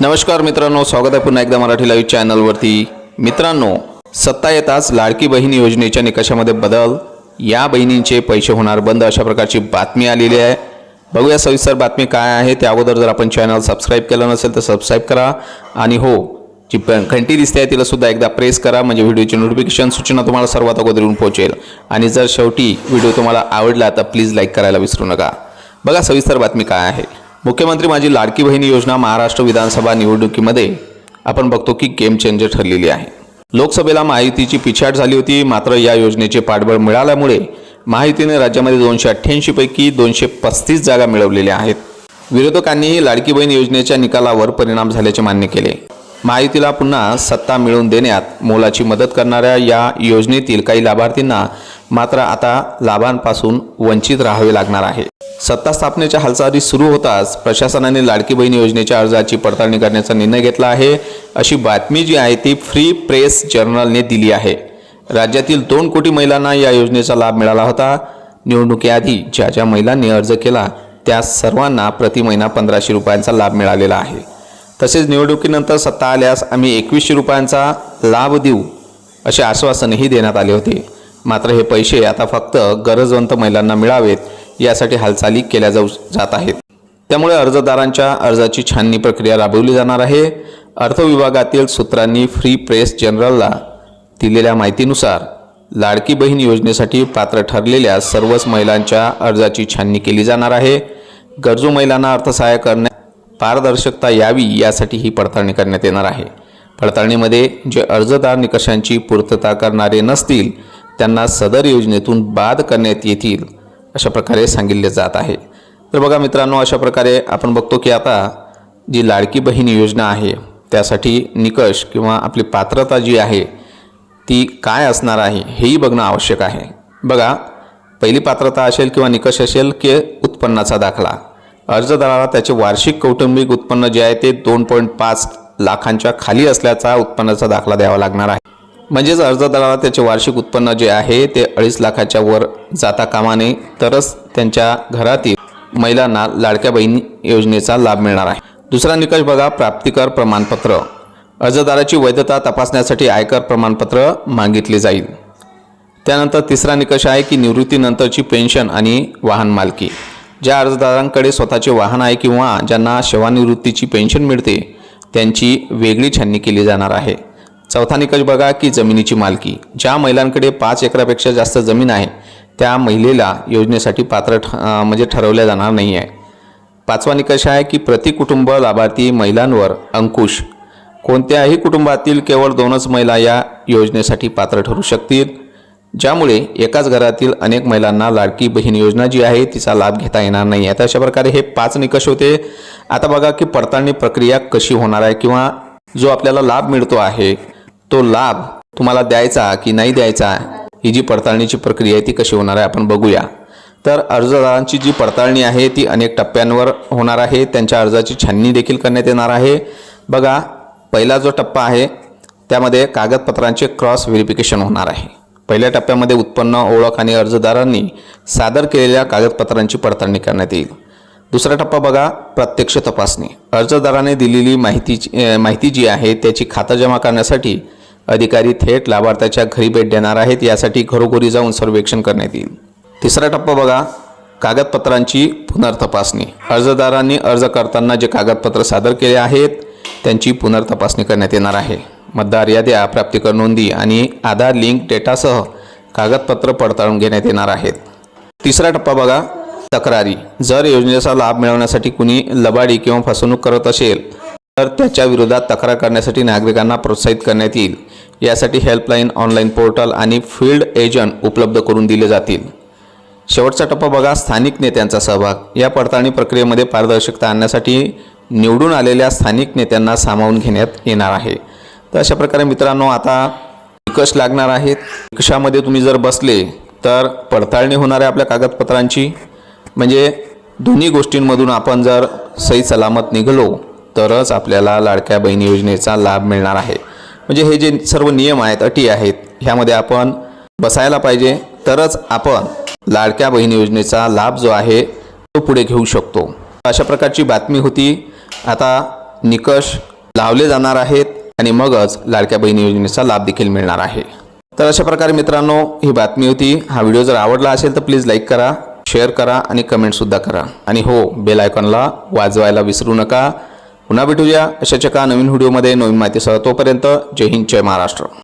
नमस्कार मित्रांनो स्वागत आहे पुन्हा एकदा मराठी लाईव्ह चॅनलवरती मित्रांनो सत्ता येताच लाडकी बहीण योजनेच्या निकषामध्ये बदल. या बहिणींचे पैसे होणार बंद अशा प्रकारची बातमी आलेली आहे. बघूया सविस्तर बातमी काय आहे त्या अगोदर जर आपण चॅनल सबस्क्राईब केलं नसेल तर सबस्क्राईब करा. आणि हो जी घंटी दिसते आहे तिला सुद्धा एकदा प्रेस करा म्हणजे व्हिडिओची नोटिफिकेशन सूचना तुम्हाला सर्वात अगोदर येऊन पोहोचेल. आणि जर शेवटी व्हिडिओ तुम्हाला आवडला तर प्लीज लाईक करायला विसरू नका. बघा सविस्तर बातमी काय आहे. मुख्यमंत्री माझी लाडकी बहिणी योजना महाराष्ट्र विधानसभा निवडणुकीमध्ये आपण बघतो की गेम चेंजर ठरलेली आहे. लोकसभेला महायुतीची पिछाट झाली होती मात्र या योजनेचे पाठबळ मिळाल्यामुळे महायुतीने राज्यामध्ये दोनशे अठ्ठ्याऐंशीपैकी दोनशे पस्तीस जागा मिळवलेल्या आहेत. विरोधकांनीही लाडकी बहीण योजनेच्या निकालावर परिणाम झाल्याचे मान्य केले. महायुतीला पुन्हा सत्ता मिळवून देण्यात मोलाची मदत करणाऱ्या या योजनेतील काही लाभार्थींना मात्र आता लाभांपासून वंचित राहावे लागणार आहे. सत्ता स्थापनेच्या हालचाली सुरू होताच प्रशासनाने लाडकी बहीण योजनेच्या अर्जाची पडताळणी करण्याचा निर्णय घेतला आहे अशी बातमी जी आहे ती फ्री प्रेस जर्नलने दिली आहे. राज्यातील दोन कोटी महिलांना या योजनेचा लाभ मिळाला होता. निवडणुकीआधी ज्या ज्या महिलांनी अर्ज केला त्या सर्वांना प्रति महिना पंधराशे रुपयांचा लाभ मिळालेला आहे. तसेच निवडणुकीनंतर सत्ता आल्यास आम्ही एकवीसशे रुपयांचा लाभ देऊ असे आश्वासनही देण्यात आले होते. मात्र हे पैसे आता फक्त गरजवंत महिलांना मिळावेत यासाठी हालचाली केल्या जाऊ जात आहेत. त्यामुळे अर्जदारांच्या अर्जाची छाननी प्रक्रिया राबवली जाणार आहे. अर्थ विभागातील सूत्रांनी फ्री प्रेस जनरलला दिलेल्या माहितीनुसार लाडकी बहीण योजनेसाठी पात्र ठरलेल्या सर्वच महिलांच्या अर्जाची छाननी केली जाणार आहे. गरजू महिलांना अर्थसहाय्य करण्यात पारदर्शकता यावी यासाठी ही पडताळणी करण्यात येणार आहे. पडताळणीमध्ये जे अर्जदार निकषांची पूर्तता करणारे नसतील त्यांना सदर योजनेतून बाद करण्यात येतील. अशा प्रकारे सांगितले जात आहे. तर बघा मित्रांनो अशा प्रकारे आपण बघतो की आता जी लाडकी बहीण योजना आहे त्यासाठी निकष किंवा आपली पात्रता जी आहे ती काय असणार आहे हेही बघणं आवश्यक आहे. बघा पहिली पात्रता असेल किंवा निकष असेल की उत्पन्नाचा दाखला. अर्जदाराला त्याचे वार्षिक कौटुंबिक उत्पन्न जे आहे ते दोन पॉईंट पाच लाखांच्या खाली असल्याचा उत्पन्नाचा दाखला द्यावा लागणार आहे. म्हणजेच अर्जदाराला त्याचे वार्षिक उत्पन्न जे आहे ते अडीच लाखाच्या वर जाता कामाने तरच त्यांच्या घरातील महिलांना लाडक्या बहीण योजनेचा लाभ मिळणार आहे. दुसरा निकष बघा प्राप्तिकर प्रमाणपत्र. अर्जदाराची वैधता तपासण्यासाठी आयकर प्रमाणपत्र मागितले जाईल. त्यानंतर तिसरा निकष आहे की निवृत्तीनंतरची पेन्शन आणि वाहन मालकी. ज्या अर्जदारांकडे स्वतःचे वाहन आहे किंवा ज्यांना सेवानिवृत्तीची पेन्शन मिळते त्यांची वेगळी छाननी केली जाणार आहे. चौथा निकष बघा की जमिनीची मालकी. ज्या महिलांकडे पाच एकरापेक्षा जास्त जमीन आहे त्या महिलेला योजनेसाठी पात्र ठ म्हणजे ठरवल्या जाणार नाही आहे पाचवा निकष आहे की प्रति कुटुंब लाभार्थी महिलांवर अंकुश. कोणत्याही कुटुंबातील केवळ दोनच महिला या योजनेसाठी पात्र ठरू शकतील. ज्यामुळे एकाच घरातील अनेक महिलांना लाडकी बहीण योजना जी आहे तिचा लाभ घेता येणार नाही आहे तर अशा प्रकारे हे पाच निकष होते. आता बघा की पडताळणी प्रक्रिया कशी होणार आहे किंवा जो आपल्याला लाभ मिळतो आहे तो लाभ तुम्हाला द्यायचा की नाही द्यायचा ही जी पडताळणीची प्रक्रिया आहे ती कशी होणार आहे आपण बघूया. तर अर्जदारांची जी पडताळणी आहे ती अनेक टप्प्यांवर होणार आहे. त्यांच्या अर्जाची छाननी देखील करण्यात येणार आहे. बघा पहिला जो टप्पा आहे त्यामध्ये कागदपत्रांचे क्रॉस व्हेरिफिकेशन होणार आहे. पहिल्या टप्प्यामध्ये उत्पन्न ओळख आणि अर्जदारांनी सादर केलेल्या कागदपत्रांची पडताळणी करण्यात येईल. दुसरा टप्पा बघा प्रत्यक्ष तपासणी. अर्जदाराने दिलेली माहितीची माहिती जी आहे त्याची खातं जमा करण्यासाठी अधिकारी थेट लाभार्थ्याच्या घरी भेट देणार आहेत यासाठी घरोघरी जाऊन सर्वेक्षण करण्यात येईल. तिसरा टप्पा बघा कागदपत्रांची पुनर्तपासणी. अर्जदारांनी अर्ज करताना जे कागदपत्र सादर केले आहेत त्यांची पुनर्तपासणी करण्यात येणार आहे. मतदार याद्या प्राप्तिकर नोंदी आणि आधार लिंक डेटासह कागदपत्र पडताळून घेण्यात येणार आहेत. तिसरा टप्पा बघा तक्रारी. जर योजनेचा लाभ मिळवण्यासाठी कुणी लबाडी किंवा फसवणूक करत असेल तर त्याच्या विरोधात तक्रार करण्यासाठी नागरिकांना प्रोत्साहित करण्यात येईल. यासाठी हेल्पलाईन ऑनलाईन पोर्टल आणि फील्ड एजंट उपलब्ध करून दिले जातील. शेवटचा टप्पा बघा स्थानिक नेत्यांचा सहभाग. या पडताळणी प्रक्रियेमध्ये पारदर्शकता आणण्यासाठी निवडून आलेल्या स्थानिक नेत्यांना सामावून घेण्यात येणार आहे. तर अशा प्रकारे मित्रांनो आता निकष लागणार आहेत. निकषामध्ये तुम्ही जर बसले तर पडताळणी होणार आहे आपल्या कागदपत्रांची. म्हणजे दोन्ही गोष्टींमधून आपण जर सही सलामत निघलो तरच आपल्याला लाडक्या बहिणी योजनेचा लाभ मिळणार आहे. म्हणजे हे जे सर्व नियम आहेत अटी आहेत ह्यामध्ये आपण बसायला पाहिजे. तरच आपण लाडक्या बहिणी योजनेचा लाभ जो आहे तो पुढे घेऊ शकतो. अशा प्रकारची बातमी होती. आता निकष लावले जाणार आहेत आणि मगच लाडक्या बहिणी योजनेचा लाभ देखील मिळणार आहे. तर अशा प्रकारे मित्रांनो ही बातमी होती. हा व्हिडिओ जर आवडला असेल तर प्लीज लाईक करा शेअर करा आणि कमेंटसुद्धा करा. आणि हो बेल आयकॉनला वाजवायला विसरू नका. पुन्हा भेटूया अशाच्या का नवीन व्हिडिओमध्ये. नवीन माहितीसह तोपर्यंत जय हिंद जय महाराष्ट्र.